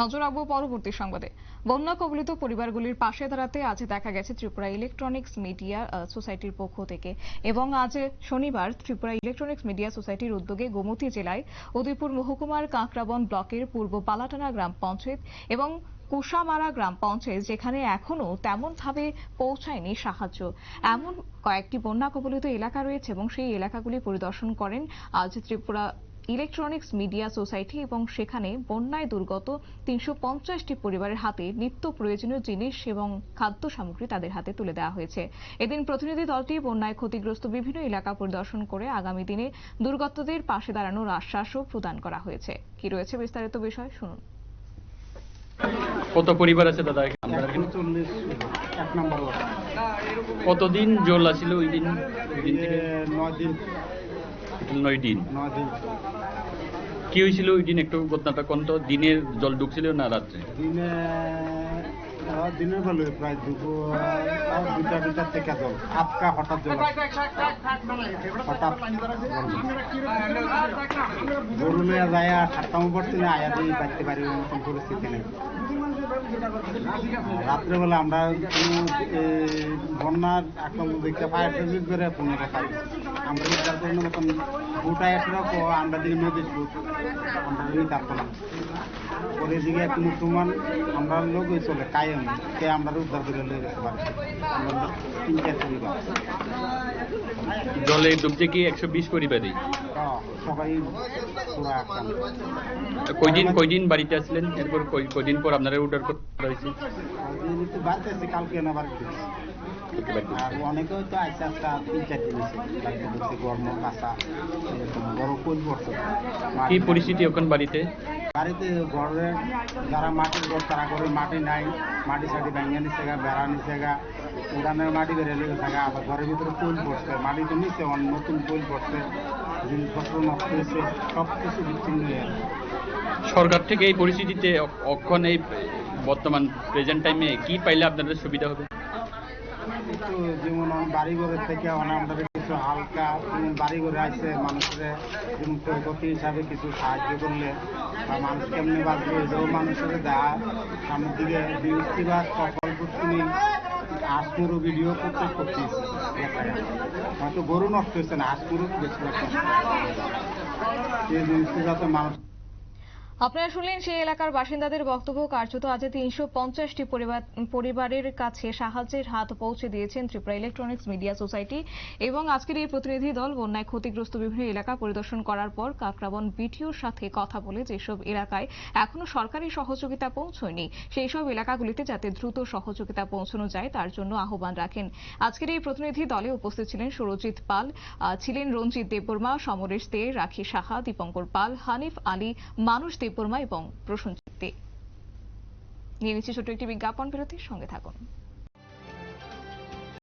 নজর রাখব পরবর্তী সংবাদে। বন্যা কবলিত পরিবারগুলির পাশে দাঁড়াতে আজ দেখা গেছে ত্রিপুরা ইলেকট্রনিক্স মিডিয়া সোসাইটির পক্ষ থেকে। এবং আজ শনিবার ত্রিপুরা ইলেকট্রনিক্স মিডিয়া সোসাইটির উদ্যোগে গোমতী জেলায় উদয়পুর মহকুমার কাঁকড়াবন ব্লকের পূর্ব পালাটানা গ্রাম পঞ্চায়েত এবং কুশামারা গ্রাম পঞ্চায়েত, যেখানে এখনও তেমন ভাবে পৌঁছায়নি সাহায্য। এমন কয়েকটি বন্যা কবলিত এলাকা রয়েছে এবং সেই এলাকাগুলি পরিদর্শন করেন আজ ত্রিপুরা ইলেকট্রনিক্স মিডিয়া সোসাইটি এবং সেখানে বন্যায় দুর্গত তিনশো পঞ্চাশটি পরিবারের হাতে নিত্য প্রয়োজনীয় জিনিস এবং খাদ্য সামগ্রী তাদের হাতে তুলে দেওয়া হয়েছে। এদিন প্রতিনিধি দলটি বন্যায় ক্ষতিগ্রস্ত বিভিন্ন এলাকা পরিদর্শন করে আগামী দিনে দুর্গতদের পাশে দাঁড়ানোর আশ্বাসও প্রদান করা হয়েছে। কি রয়েছে বিস্তারিত বিষয়? শুনুন। কত পরিবার আছে দাদা কতদিন জল আসিল ওই দিন। নয় দিন। নয় দিন। কি হয়েছিল ওই দিন একটু ঘটনাটা কোন তো? দিনের জল ঢুকছিল না রাত্রে? দিনে দিনের বেলা প্রায় দুপুর দুটা দুটা থেকে জল। আপকা হঠাৎ জল হঠাৎ গরু নিয়ে যায় আর সাতটা পড়ছে না আয়া দিয়ে বাঁচতে পারি এরকম পরিস্থিতি নেই। রাত্রেবেলা আমরা বন্যার আক্রমণ দেখতে ফায়ার সার্ভিস করে কথা নেই। আমরা উদ্ধার করার মতন গোটায় আসলে আমরা দিকে স্রোত আমরা উদ্ধার করলাম। পরে দিকে কোনো সমান আমরা লোক চলে কায়েম কে আমরা উদ্ধার করে নিয়ে যেতে পারি আমরা তিন চার পরিবার জলে ডুবছে কি একশো বিশ পরিবারই? তো সবাই কয়দিন কয়দিন বাড়িতে আসলেন এরপর কয়- কয়দিন পর আপনারা অর্ডার তো বাড়িতে কালকে না বাড়িতে আর অনেকে হয়তো আইসে আজকে তিন চার দিন আছে গরম কাঁচা বড় কোল পড়ছে। কি পরিস্থিতি এখন বাড়িতে? বাড়িতে ঘরের যারা মাটির ঘর তারা করে মাটি নাই। মাটি সাটি ভেঙে নিচ্ছে গা বেড়া নিচ্ছে গা। উড়ানের মাটি বেড়ে লেগে থাকে আবার ঘরের ভিতরে কোল পড়ছে। মাটি তো নিচে অন্য নতুন কোল পড়ছে। জিনিসপত্র নষ্ট হয়েছে সব কিছু বিচ্ছিন্ন হয়ে। সরকার থেকে এই পরিস্থিতিতে অক্ষণ এই বর্তমান প্রেজেন্ট টাইমে কি পাইলে আপনাদের সুবিধা হবে যেমন থেকে আমাদের কিছু হালকা যেমন আছে, মানুষের যেমন ক্ষয়ক্ষতি হিসাবে কিছু সাহায্য করলে বা মানুষ কেমনি বাঁচবে, এটাও মানুষের সামনের দিকে বৃহস্পতিবার প্রকল্প শুনি হাঁসপুরও ভিডিও করতে করতেছি হয়তো গরু নষ্ট হচ্ছে না নষ্ট হচ্ছে। এই জিনিসটা যাতে মানুষ আপনারা শুনলেন সেই এলাকার বাসিন্দাদের বক্তব্য। কার্যত আজ তিনশো পঞ্চাশটি পরিবার পরিবারের কাছে সাহায্যের হাত পৌঁছে দিয়েছেন ত্রিপুরা ইলেকট্রনিক্স মিডিয়া সোসাইটি এবং আজকের এই প্রতিনিধি দল বন্যায় ক্ষতিগ্রস্ত বিভিন্ন এলাকা পরিদর্শন করার পর কাকরাবন বিটিওর সাথে কথা বলে যেসব এলাকায় এখনও সরকারি সহযোগিতা পৌঁছয়নি সেই সব এলাকাগুলিতে যাতে দ্রুত সহযোগিতা পৌঁছানো যায় তার জন্য আহ্বান রাখেন। আজকের এই প্রতিনিধি দলে উপস্থিত ছিলেন সুরজিৎ পাল ছিলেন রঞ্জিত দেববর্মা, সমরেশ দে, রাখি সাহা, দীপঙ্কর পাল, হানিফ আলী, মানুষ দেববর্মা এবং প্রসূন দে নিয়ে নিচ্ছে ছোট্ট একটি বিজ্ঞাপন বিরতির সঙ্গে থাকুন।